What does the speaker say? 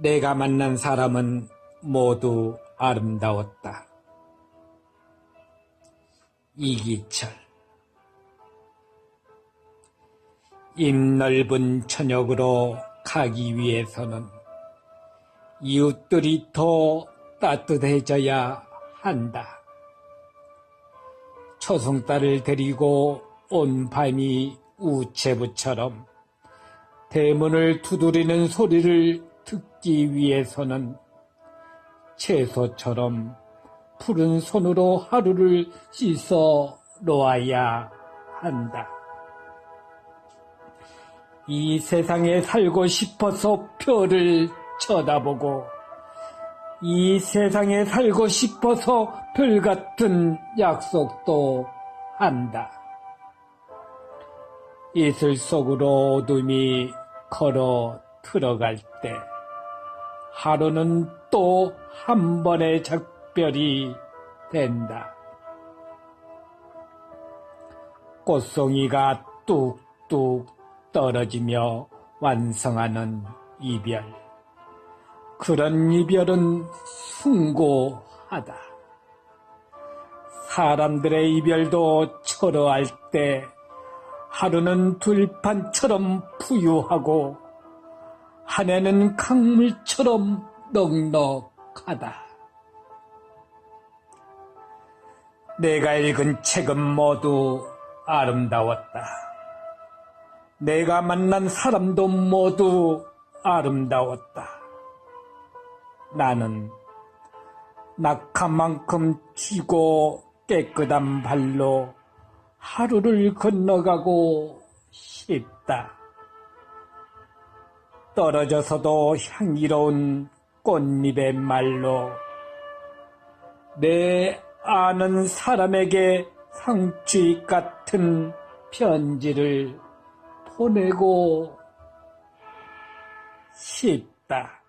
내가 만난 사람은 모두 아름다웠다. 이기철 입 넓은 천역으로 가기 위해서는 이웃들이 더 따뜻해져야 한다. 초승달을 데리고 온 밤이 우체부처럼 대문을 두드리는 소리를 듣기 위해서는 채소처럼 푸른 손으로 하루를 씻어 놓아야 한다. 이 세상에 살고 싶어서 별을 쳐다보고 이 세상에 살고 싶어서 별 같은 약속도 한다. 이슬 속으로 어둠이 걸어 들어갈 때 하루는 또 한 번의 작별이 된다. 꽃송이가 뚝뚝 떨어지며 완성하는 이별. 그런 이별은 숭고하다. 사람들의 이별도 철어할 때 하루는 들판처럼 부유하고 한 해는 강물처럼 넉넉하다. 내가 읽은 책은 모두 아름다웠다. 내가 만난 사람도 모두 아름다웠다. 나는 낙하만큼 쥐고 깨끗한 발로 하루를 건너가고 싶다. 떨어져서도 향기로운 꽃잎의 말로 내 아는 사람에게 상취 같은 편지를 보내고 싶다.